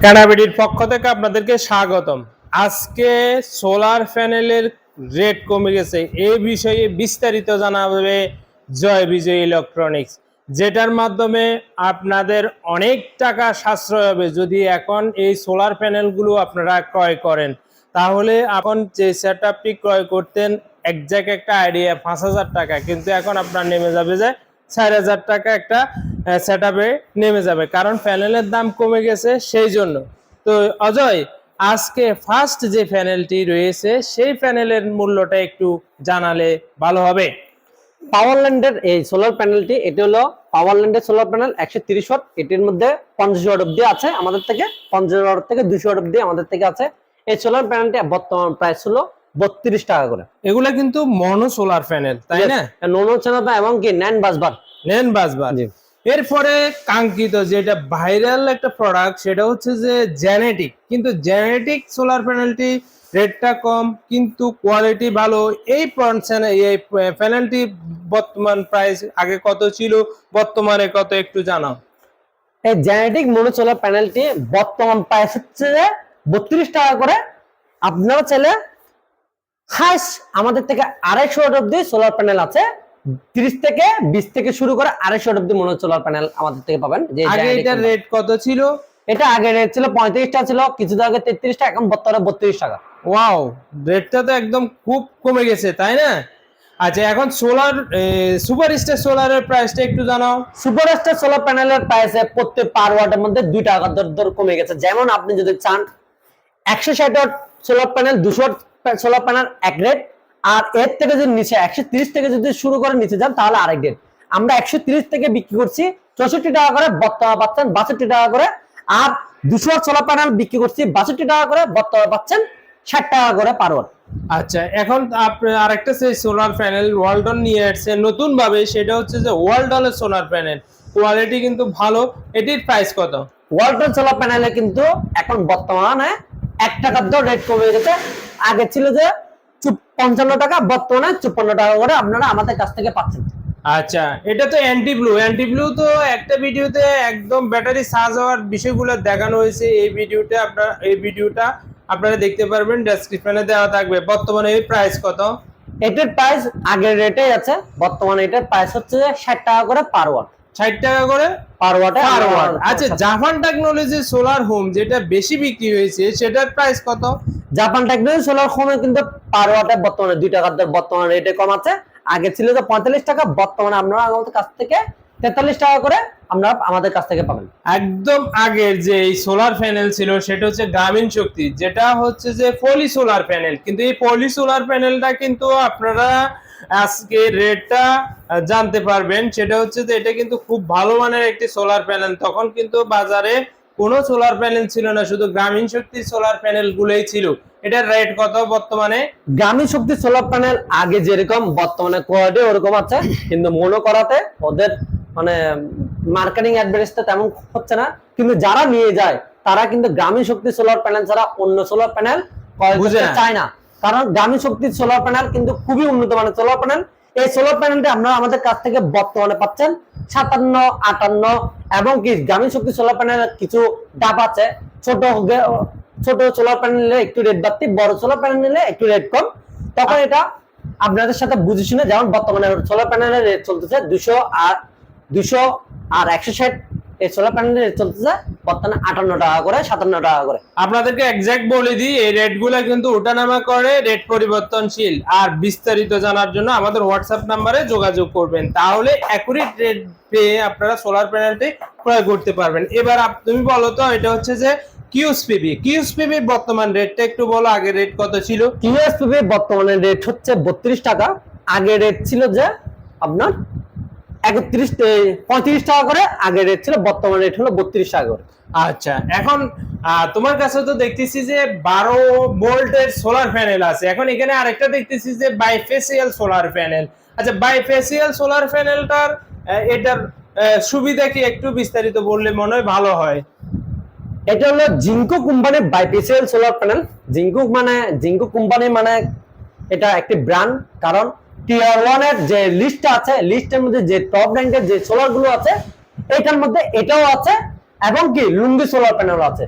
কানাবিডির পক্ষ থেকে আপনাদেরকে স্বাগতম। আজকে সোলার প্যানেলের রেট কমে গেছে। এই বিষয়ে বিস্তারিত জানাবে জয় বিজয় ইলেকট্রনিক্স, যেটার মাধ্যমে আপনাদের অনেক টাকা সাশ্রয় হবে যদি এখন এই সোলার প্যানেলগুলো আপনারা ক্রয় করেন। তাহলে এখন যে সেট ক্রয় করতেন একজ্যাক্ট একটা আইডিয়া পাঁচ হাজার টাকা। কিন্তু এখন আপনার নেমে যাবে যে চার হাজার টাকা একটা সেট নেমে যাবে। কারণ প্যানেলের দাম কমে গেছে সেই জন্য। তো অজয়, আজকে ফার্স্ট যে প্যানেলটি রয়েছে, সেই প্যানেলের মূল্যটা একটু জানালে ভালো হবে। পাওয়ারল্যান্ডের এই সোলার প্যানেলটি এটি হলো পাওয়ারল্যান্ডের সোলার প্যানেল একশো তিরিশ ওয়াট এটির মধ্যে পঞ্চাশ ওয়াট অব্দি আছে আমাদের থেকে, পঞ্চাশ ওয়াট থেকে দুশো ওয়াট অব্দি আমাদের থেকে আছে। এই সোলার প্যানেলটি বর্তমান প্রাইস হলো বত্রিশ টাকা করে। এগুলা কিন্তু মনো সোলার প্যানেল তাই না? নোনো চানাতা এবং কি ন্যান বাসবার নেন বাসবার জি। এরপরে কাঙ্ক্ষিত যেটা ভাইরাল একটা প্রোডাক্ট সেটা হচ্ছে যে জেনেটিক কিন্তু জেনেটিক সোলার প্যানেলটি রেটটা কম কিন্তু কোয়ালিটি ভালো। এই এই প্যানেলটি বর্তমান প্রাইস আগে কত ছিল বর্তমানে কত একটু জানাও। এই জেনেটিক মোনো সোলার প্যানেলটি বর্তমান প্রাইস হচ্ছে যে বত্রিশ টাকা করে। আপনারা চাইলে হাইস আমাদের থেকে আড়াইশো ওয়াট অব্দি সোলার প্যানেল আছে। তিরিশ থেকে বিশ থেকে শুরু করে আড়াইশো ওয়াট অব্দি মোনো সোলার প্যানেল আমাদের থেকে পাবেন। যে আগে এটার রেট কত ছিল? এটা আগে রেট ছিল পঁয়ত্রিশ টাকা ছিল কিছুদিন আগে তেত্রিশ টাকা এখন বর্তমানে বত্রিশ টাকা। ওয়াও রেটটা তো একদম খুব কমে গেছে তাই না? আচ্ছা এখন সোলার সুপার স্টার সোলারের প্রাইসটা একটু জানাও। সুপার স্টার সোলার প্যানেলের প্রাইস প্রত্যেক পার ওয়াটের মধ্যে দুই টাকা দর দর কমে গেছে। যেমন আপনি যদি চান একশো ষাট ওয়াট সোলার প্যানেল দুশো সোলার প্যানেল এক রেট আর এর থেকে যদি নিচে একশো তিরিশ থেকে যদি শুরু করে নিচে যান তাহলে আরেক রেট আমরা একশো তিরিশ থেকে বিক্রি করছি চৌষট্টি টাকা করে বর্তমান পাচ্ছেন বাষট্টি টাকা করে। আর দুশো সোলার প্যানেল বিক্রি করছি বাষট্টি টাকা করে বর্তমান পাচ্ছেন ষাট টাকা করে পার আচ্ছা এখন আপনি আরেকটা সেই সোলার প্যানেল ওয়ালটন নিয়ে আসছে নতুন ভাবে সেটা হচ্ছে যে ওয়ালটনের সোলার প্যানেল কোয়ালিটি কিন্তু ভালো এটির প্রাইস কত? ওয়ালটন সোলার প্যানেলে কিন্তু এখন বর্তমানে এক টাকার দর রেট কমে গেছে। আগে ছিল যে পঞ্চান্ন টাকা বর্তমানে চুপ্পান্ন টাকা করে আপনারা আমাদের কাছ থেকে পাচ্ছেন। আচ্ছা এটা তো অ্যান্টি ব্লু অ্যান্টি ব্লু তো একটা ভিডিওতে একদম ব্যাটারি চার্জ হওয়ার বিষয়গুলো দেখানো হয়েছে। এই ভিডিওতে আপনার এই ভিডিওটা আপনারা দেখতে পারবেন ডেসক্রিপশনে দেওয়া থাকবে। বর্তমানে এই প্রাইস কত? এটার প্রাইস আগের রেটে আছে বর্তমানে এটার প্রাইস হচ্ছে যে ষাট টাকা করে পার ওয়াট ষাট টাকা করে পার ওয়াটে পার ওয়াট আচ্ছা জাপান টেকনোলজি সোলার হোম যেটা বেশি বিক্রি হয়েছে সেটার প্রাইস কত? জাপান টেকনোলজি সোলার হোমে কিন্তু পার ওয়াটে বর্তমানে দুই টাকার বর্তমানে রেটে কম আছে। আগে ছিল যে পঁয়তাল্লিশ টাকা বর্তমানে আপনারা আমাদের কাছ থেকে তেতাল্লিশ টাকা করে আপনারা আমাদের কাছ থেকে পাবেন। একদম আগের যে এই সোলার প্যানেল ছিল সেটা হচ্ছে গ্রামীণ শক্তি যেটা হচ্ছে যে পলি সোলার প্যানেল কিন্তু এই পলি সোলার প্যানেলটা কিন্তু আপনারা আজকে রেটটা জানতে পারবেন। সেটা হচ্ছে যে এটা কিন্তু খুব ভালো মানের একটি সোলার প্যানেল তখন কিন্তু বাজারে কোনো সোলার প্যানেল ছিল না শুধু গ্রামীণ শক্তি সোলার প্যানেল গুলোই ছিল। এটার রেট কত বর্তমানে? গ্রামীণ শক্তি সোলার প্যানেল আগে যেরকম বর্তমানে কোয়ালিটি ওরকম আছে। কিন্তু মনো করাতে ওদের মানে মার্কেটিং অ্যাডভার্টাইজটা তেমন হচ্ছে না। কিন্তু যারা নিয়ে যায় তারা কিন্তু গ্রামীণ শক্তি সোলার প্যানেল ছাড়া অন্য সোলার প্যানেল চায় না। কারণ গ্রামীণ শক্তির সোলার প্যানেল কিন্তু খুবই উন্নত মানের সোলার প্যানেল এই সোলার প্যানেলটি আপনারা আমাদের কাছ থেকে বর্তমানে পাচ্ছেন সাতান্ন, আটান্ন এবং কি গ্রামীণ শক্তি সোলার প্যানেলের কিছু ডাব আছে। ছোট ছোট সোলার প্যানেল নিলে একটু রেট বাড়তি, বড় সোলার প্যানেল নিলে একটু রেট কম। তখন এটা আপনাদের সাথে বুঝে শুনে যেমন বর্তমানে সোলার প্যানেলের রেট চলতেছে দুশো আর দুশো আর একশো ষাট, এই সোলার প্যানেলের রেট চলতেছে বর্তমানে আটান্ন টাকা করে সাতান্ন টাকা করে। আপনাদেরকে এক্সাক্ট বলে দিই এই রেটগুলো কিন্তু ওঠানামা করে রেট পরিবর্তনশীল। আর বিস্তারিত জানার জন্য আমাদের হোয়াটসঅ্যাপ নাম্বারে যোগাযোগ করবেন। তাহলে অ্যাকুরেট রেট পেয়ে আপনারা সোলার প্যানেলটি ক্রয় করতে পারবেন। এবার তুমি বলো তো এটা হচ্ছে যে কিউসপিবি কিউসপিবি বর্তমান রেটটা একটু বলো আগের রেট কত ছিল? কিউএসপিবি বর্তমানে রেট হচ্ছে বত্রিশ টাকা। আগে রেট ছিল যে আপনার একত্রিশ পঁয়ত্রিশ টাকা করে আগে রেট ছিল বর্তমানে রেট হলো বত্রিশ টাকা করে। আচ্ছা এখন তোমার কাছে তো দেখতেছি যে বারো ভোল্টের সোলার প্যানেল আছে। এখন এখানে আরেকটা দেখতেছি যে বাইফেসিয়াল সোলার প্যানেল আচ্ছা বাইফেসিয়াল সোলার প্যানেলটার এটার সুবিধা কি একটু বিস্তারিত বললে মনে হয় ভালো হয়। এটা হলো জিঙ্কো কোম্পানির বাইপিসিএল সোলার প্যানেল জিঙ্কো মানে জিঙ্কো কোম্পানি মানে এটা একটি ব্র্যান্ড কারণ টিয়ার ওয়ানের যে লিস্ট আছে লিস্টের মধ্যে যে টপ র্যাঙ্কের যে সোলারগুলো আছে এটার মধ্যে এটাও আছে এবং কি লুঙ্গি সোলার প্যানেল আছে।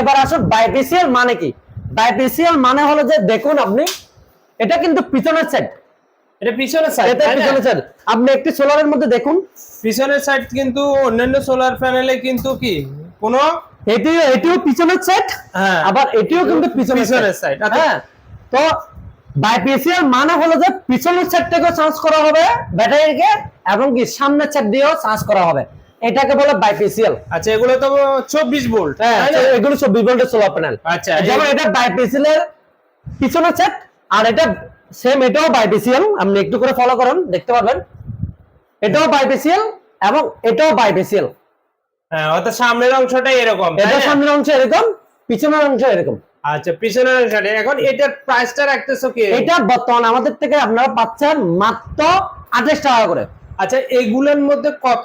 এবার আসুন বাইপিসিএল মানে কি? বাইপিসিএল মানে হলো যে দেখুন আপনি এটা কিন্তু পিছনের সেট এটা পিছনের সাইড এটা পিছনের সেট আপনি একটি সোলারের মধ্যে দেখুন। পিছনের সাইড কিন্তু অন্যান্য সোলার প্যানেলে কিন্তু কি? কোনো? এটিও এটিও পিছনের সেট হ্যাঁ। আবার এটিও কিন্তু পিছনের পিছনের সাইড আচ্ছা। হ্যাঁ তো বাইপিসিএল মানে হলো যে পিছনের সেট থেকেও চার্জ করা হবে ব্যাটারিকে এবং কি সামনের সেট দিয়েও চার্জ করা হবে। এটাকে বলে বাইপিসিএল আচ্ছা এগুলো তো চব্বিশ ভোল্ট হ্যাঁ এগুলো চব্বিশ ভোল্টের সোলার প্যানেল আচ্ছা যেমন এটা বাইপিসিএল এর পিছনের সেট আর এটা সেম এটাও বাইপিসিএল আপনি একটু করে ফলো করুন দেখতে পারবেন। এটাও বাইপিসিএল এবং এটাও বাইপিসিএল হ্যাঁ অর্থাৎ সামনের অংশটা এরকম এটা সামনের অংশ এরকম পিছনের অংশ এরকম। আচ্ছা পিছনের অংশটা এখন এটার প্রাইসটা রাখতেছো কি? এটা বর্তমানে আমাদের থেকে আপনারা পাচ্ছেন মাত্র আঠাশ টাকা করে। আচ্ছা এগুলোর মধ্যে কত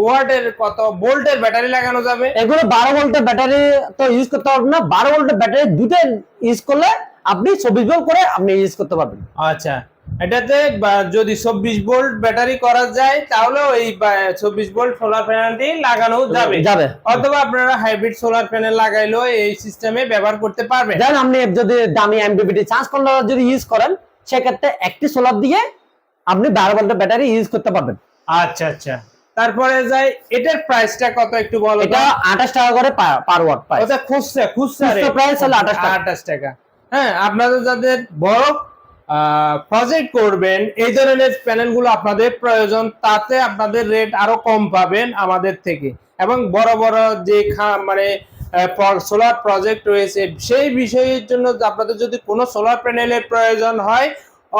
ওয়াটের কত ভোল্টের ব্যাটারি লাগানো যাবে? এগুলো বারো ভোল্টের ব্যাটারি তো ইউজ করতে পারবেন না। বারো ভোল্টের ব্যাটারি দুটো ইউজ করলে আপনি চব্বিশ ভোল্ট করে আপনি ইউজ করতে পারবেন। আচ্ছা এটাতে যদি চব্বিশ ভোল্ট ব্যাটারি করা যায় তাহলে ওই চব্বিশ ভোল্ট সোলার প্যানেলটি লাগানো যাবে। যাবে। অথবা আপনারা হাইব্রিড সোলার প্যানেল লাগাইলেও এই সিস্টেমে ব্যবহার করতে পারবেন। দেন আপনি যদি দামি এমবিবিটি চার্জ কন্ট্রোলার যদি ইউজ করেন সেক্ষেত্রে একটি সোলার দিয়ে আপনি বারো ভোল্টের ব্যাটারি ইউজ করতে পারবেন। আচ্ছা আচ্ছা। তারপরে যাই এটার প্রাইসটা কত একটু বলো এটা আঠাশ টাকা করে পার ওয়াট পাই ওটা খুচরা খুচরা price হলো 28 টাকা। আঠাশ টাকা। হ্যাঁ আপনাদের যাদের বড় প্রজেক্ট করবেন, এই ধরনের প্যানেলগুলো আপনাদের প্রয়োজন, তাতে আপনাদের রেট আরও কম পাবেন আমাদের থেকে। এবং বড় বড় যে মানে সোলার প্রজেক্ট রয়েছে, সেই বিষয়ের জন্য আপনাদের যদি কোনো সোলার প্যানেলের প্রয়োজন হয়,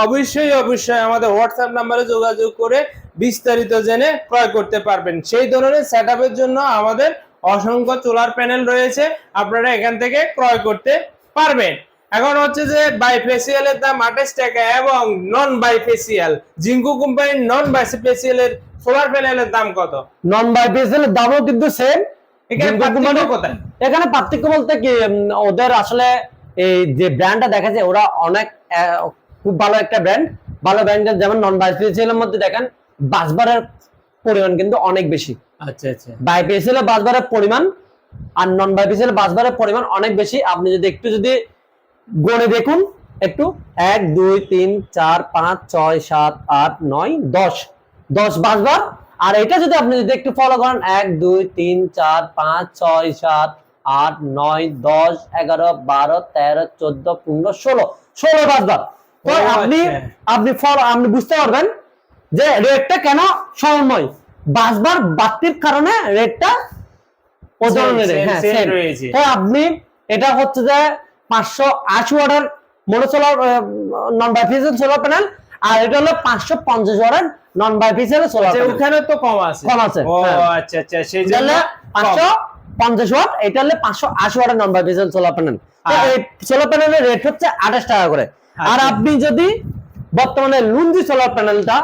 অবশ্যই অবশ্যই আমাদের হোয়াটসঅ্যাপ নাম্বারে যোগাযোগ করে বিস্তারিত জেনে ক্রয় করতে পারবেন। সেই ধরনের সেট জন্য আমাদের অসংখ্য সোলার প্যানেল রয়েছে, আপনারা এখান থেকে ক্রয় করতে পারবেন। এখন হচ্ছে যে বাইফেসিয়াল এর দাম আঠাশ টাকা এবং নন বাইফেসিয়াল জিঙ্কু কোম্পানির নন বাইফেসিয়াল এর সোলার প্যানেলের দাম কত? নন বাইপিএসএল দামও কিন্তু সেম এখানে কোথায়? এখানে পার্থক্য বলতে কি ওদের আসলে এই যে ব্র্যান্ডটা দেখা যায় ওরা অনেক খুব ভালো একটা ব্র্যান্ড ভালো ব্র্যান্ডের যেমন নন বাইপিএসএল এর মধ্যে দেখেন বাসবারের পরিমাণ কিন্তু অনেক বেশি। আচ্ছা আচ্ছা। বাইপিএসএল এর বাসবারের পরিমাণ আর নন বাইপিএসএল এর বাসবারের পরিমাণ অনেক বেশি। আপনি যদি একটু যদি গণে দেখুন। একটু এক দুই তিন চার পাঁচ ছয় সাত আট নয় দশ। দশ বাসবার। আর এটা যদি আপনি যদি একটু ফলো করেন এক দুই তিন চার পাঁচ ছয় সাত আট নয় দশ এগারো বারো তেরো চোদ্দ পনেরো ষোলো। ষোলো বাসবার। তো আপনি আচ্ছা। আপনি ফলো আপনি বুঝতে পারবেন যে রেটটা কেন সময় বাসবার বাড়তির কারণে রেটটা ও Same, ধরনের same, হ্যাঁ। তো আপনি এটা হচ্ছে যে পাঁচশো আশি ওয়াটের mono solar non bifacial solar panel আর এটা হলো পাঁচশো পঞ্চাশ ওয়াটের নন বাইফিসিয়াল সোলার আচ্ছা প্যানেল ওখানে তো কম আছে। কম আছে, ও হ্যাঁ। আচ্ছা আচ্ছা সেই জন্য পাঁচশো পঞ্চাশ ওয়াট এটা হলো পাঁচশো আশি ওয়াটের নন বাইফিসিয়াল সোলার প্যানেল এই সোলার প্যানেলের রেট হচ্ছে আঠাশ টাকা করে। আর আচ্ছা। আপনি যদি বর্তমানে লুঙ্গি সোলার প্যানেলটা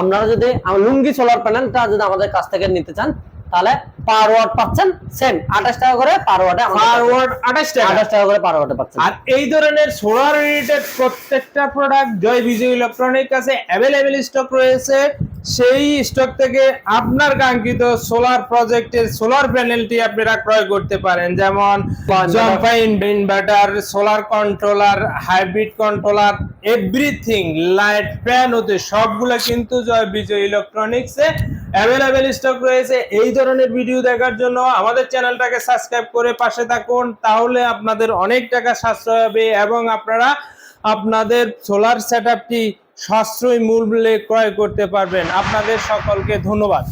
আপনারা যদি লুঙ্গি সোলার প্যানেলটা যদি আমাদের কাছ থেকে নিতে চান তাহলে পার ওয়াট পাচ্ছেন সেম আঠাশ টাকা করে পার ওয়াটে ফরওয়ার্ড আঠাশ টাকা। আঠাশ টাকা করে পার ওয়াটে পাচ্ছেন। আর এই ধরনের সোলার রিলেটেড প্রত্যেকটা প্রোডাক্ট জয় বিজয় ইলেকট্রনিক কাছে অ্যাভেলেবেল স্টক রয়েছে। সেই স্টক থেকে আপনার কাঙ্ক্ষিত সোলার প্রজেক্টের সোলার প্যানেলটি আপনারা ক্রয় করতে পারেন। যেমন জম্পাইন inverter solar controller hybrid controller everything light fan হতে সবগুলো কিন্তু জয় বিজয় ইলেকট্রনিক্সে অ্যাভেলেবেল স্টক রয়েছে। এই ধরনের ভিডিও দেখার জন্য আমাদের চ্যানেলটাকে সাবস্ক্রাইব করে পাশে থাকুন, তাহলে আপনাদের অনেক টাকা সাশ্রয় হবে এবং আপনারা আপনাদের সোলার সেটআপটি সাশ্রয়ী মূল্যে ক্রয় করতে পারবেন। আপনাদের সকলকে ধন্যবাদ।